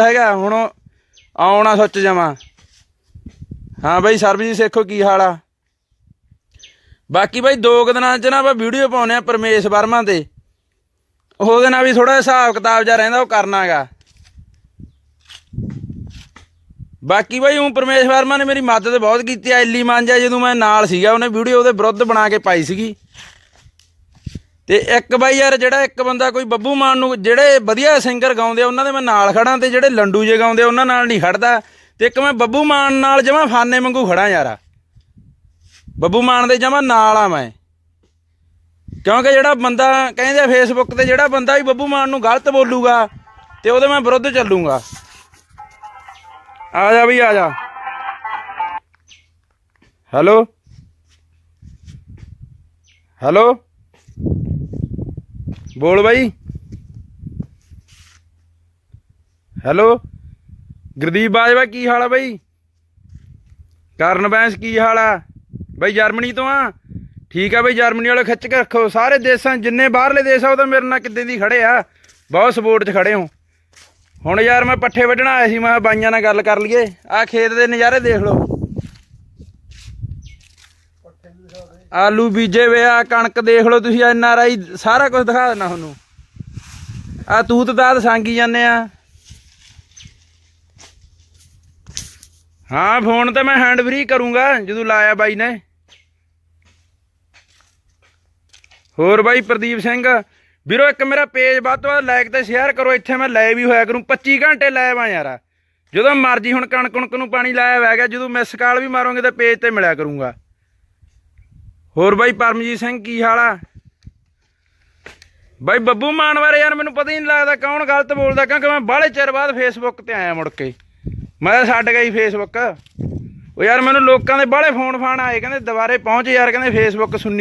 ਹੈਗਾ, ਹੁਣ ਆਉਣਾ ਸੋਚ ਜਾਵਾਂ। ਹਾਂ ਬਈ, ਸਰਬਜੀਤ ਸੇਖੋ, ਕੀ ਹਾਲ ਆ? ਬਾਕੀ ਬਾਈ, ਦੋ ਕੁ ਦਿਨਾਂ ਚ ਨਾ ਆਪਾਂ ਵੀਡੀਓ ਪਾਉਨੇ ਆ ਪਰਮੇਸ਼ ਵਰਮਾ ਤੇ। ਉਹਦੇ ਨਾਲ ਵੀ ਥੋੜਾ ਹਿਸਾਬ ਕਿਤਾਬ ਜਿਹਾ ਰਹਿੰਦਾ, ਉਹ ਕਰਨਾਗਾ ਬਾਕੀ ਬਾਈ ਉਹ ਪਰਮੇਸ਼ ਵਰਮਾ ਨੇ ਮੇਰੀ ਮਦਦ ਬਹੁਤ ਕੀਤੀ ਆ, ਐਲੀ ਮਾਂਜਾ ਜਦੋਂ ਮੈਂ ਨਾਲ ਸੀਗਾ, ਉਹਨੇ ਵੀਡੀਓ ਉਹਦੇ ਵਿਰੁੱਧ ਬਣਾ ਕੇ ਪਾਈ ਸੀਗੀ। ਤੇ ਇੱਕ ਬਾਈ ਯਾਰ ਜਿਹੜਾ ਇੱਕ ਬੰਦਾ ਕੋਈ ਬੱਬੂ ਮਾਨ ਨੂੰ ਜਿਹੜੇ ਵਧੀਆ ਸਿੰਗਰ ਗਾਉਂਦੇ ਆ, ਉਹਨਾਂ ਦੇ ਮੈਂ ਨਾਲ ਖੜਾ ਤੇ ਜਿਹੜੇ ਲੰਡੂ ਜੇ ਗਾਉਂਦੇ ਉਹਨਾਂ ਨਾਲ ਨਹੀਂ ਖੜਦਾ ਤੇ ਇੱਕ ਮੈਂ ਬੱਬੂ ਮਾਨ ਨਾਲ ਜਮਾ ਫਾਨੇ ਵਾਂਗੂ ਖੜਾ ਯਾਰਾ। ਬੱਬੂ ਮਾਨ ਦੇ ਜਮਾ ਨਾਲ ਆ ਮੈਂ। ਕਿਉਂਕਿ ਜਿਹੜਾ ਬੰਦਾ ਕਹਿੰਦੇ ਆ ਫੇਸਬੁੱਕ ਤੇ ਜਿਹੜਾ ਬੰਦਾ ਵੀ ਬੱਬੂ ਮਾਨ ਨੂੰ ਗਲਤ ਬੋਲੂਗਾ, ਤੇ ਉਹਦੇ ਮੈਂ ਵਿਰੁੱਧ ਚੱਲੂਗਾ। ਆ ਜਾ ਬਈ, ਆ ਜਾ। ਹੈਲੋ ਹੈਲੋ ਬੋਲ ਬਾਈ। ਹੈਲੋ। ਗੁਰਦੀਪ ਬਾਜਵਾ, ਕੀ ਹਾਲ ਆ ਬਾਈ? ਕਰਨ ਬੈਂਸ, ਕੀ ਹਾਲ ਆ? ਬਾਈ ਜਰਮਨੀ ਤੋਂ ਆ? ਠੀਕ ਆ ਬਾਈ, ਜਰਮਨੀ ਵਾਲੇ ਖਿੱਚ ਕੇ ਰੱਖੋ। ਸਾਰੇ ਦੇਸ਼ਾਂ, ਜਿੰਨੇ ਬਾਹਰਲੇ ਦੇਸ਼ ਆ, ਉਹ ਤਾਂ ਮੇਰੇ ਨਾਲ ਕਿੱਦਾਂ ਦੀ ਖੜੇ ਆ। ਬਹੁਤ ਸਪੋਰਟ 'ਚ ਖੜੇ ਹੋ। ਹੁਣ ਯਾਰ ਮੈਂ ਪੱਠੇ ਵੱਢਣਾ ਆਇਆ ਸੀ, ਮੈਂ ਕਿਹਾ ਬਾਈਆਂ ਨਾਲ ਗੱਲ ਕਰ ਲਈਏ। ਆ ਖੇਤ ਦੇ ਨਜ਼ਾਰੇ ਦੇਖ ਲਓ। ਆਲੂ ਬੀਜੇ ਵੇ ਆ, ਕਣਕ ਦੇਖ ਲਓ ਤੁਸੀਂ, ਐਨ ਆਰ ਆਈ ਸਾਰਾ ਕੁਝ ਦਿਖਾ ਦੇਣਾ ਤੁਹਾਨੂੰ। ਆ ਤੂਤ ਦਾਦ ਸੰਗੀ ਜਾਂਦੇ ਆ। ਹਾਂ, ਫੋਨ ਤੇ ਮੈਂ ਹੈਂਡ ਫ੍ਰੀ ਕਰੂੰਗਾ, ਜਦੋਂ ਲਾਇਆ ਬਾਈ ਨੇ। ਹੋਰ ਬਾਈ ਪ੍ਰਦੀਪ ਸਿੰਘ, ਵੀਰੋ, ਇੱਕ ਮੇਰਾ ਪੇਜ ਵੱਧ ਤੋਂ ਵੱਧ ਲਾਈਕ ਤੇ ਸ਼ੇਅਰ ਕਰੋ, ਇੱਥੇ ਮੈਂ ਲਾਈਵ ਹੀ ਹੋਇਆ ਕਰੂੰ। 25 ਘੰਟੇ ਲਾਈਵ ਆ ਯਾਰ। ਜਦੋਂ ਮਰਜ਼ੀ ਹੁਣ ਕਣਕ ਕੁਣਕ ਨੂੰ ਪਾਣੀ ਲਾਇਆ ਹੋਇਆ ਗਿਆ, ਜਦੋਂ ਮਿਸ ਕਾਲ ਵੀ ਮਾਰੋਗੇ ਤਾਂ ਪੇਜ ਤੇ ਮਿਲਿਆ ਕਰੂੰਗਾ। ਹੋਰ ਬਾਈ ਪਰਮਜੀਤ ਸਿੰਘ ਕੀ ਹਾਲ ਆ? ਬਾਈ ਬੱਬੂ ਮਾਨ ਬਾਰੇ ਯਾਰ ਮੈਨੂੰ ਪਤਾ ਹੀ ਨਹੀਂ ਲੱਗਦਾ ਕੌਣ ਗਲਤ ਬੋਲਦਾ, ਕਿਉਂਕਿ ਮੈਂ ਬਾਹਲੇ ਚਿਰ ਬਾਅਦ ਫੇਸਬੁੱਕ ਤੇ ਆਇਆ ਮੁੜ ਕੇ। ਮੈਂ ਤਾਂ ਛੱਡ ਗਈ ਫੇਸਬੁੱਕ ਉਹ ਯਾਰ ਮੈਨੂੰ ਲੋਕਾਂ ਦੇ ਬਾਹਲੇ ਫੋਨ ਫਾਨ ਆਏ, ਕਹਿੰਦੇ ਦੁਬਾਰੇ ਪਹੁੰਚ ਯਾਰ, ਕਹਿੰਦੇ ਫੇਸਬੁੱਕ ਸੁਣਨੀ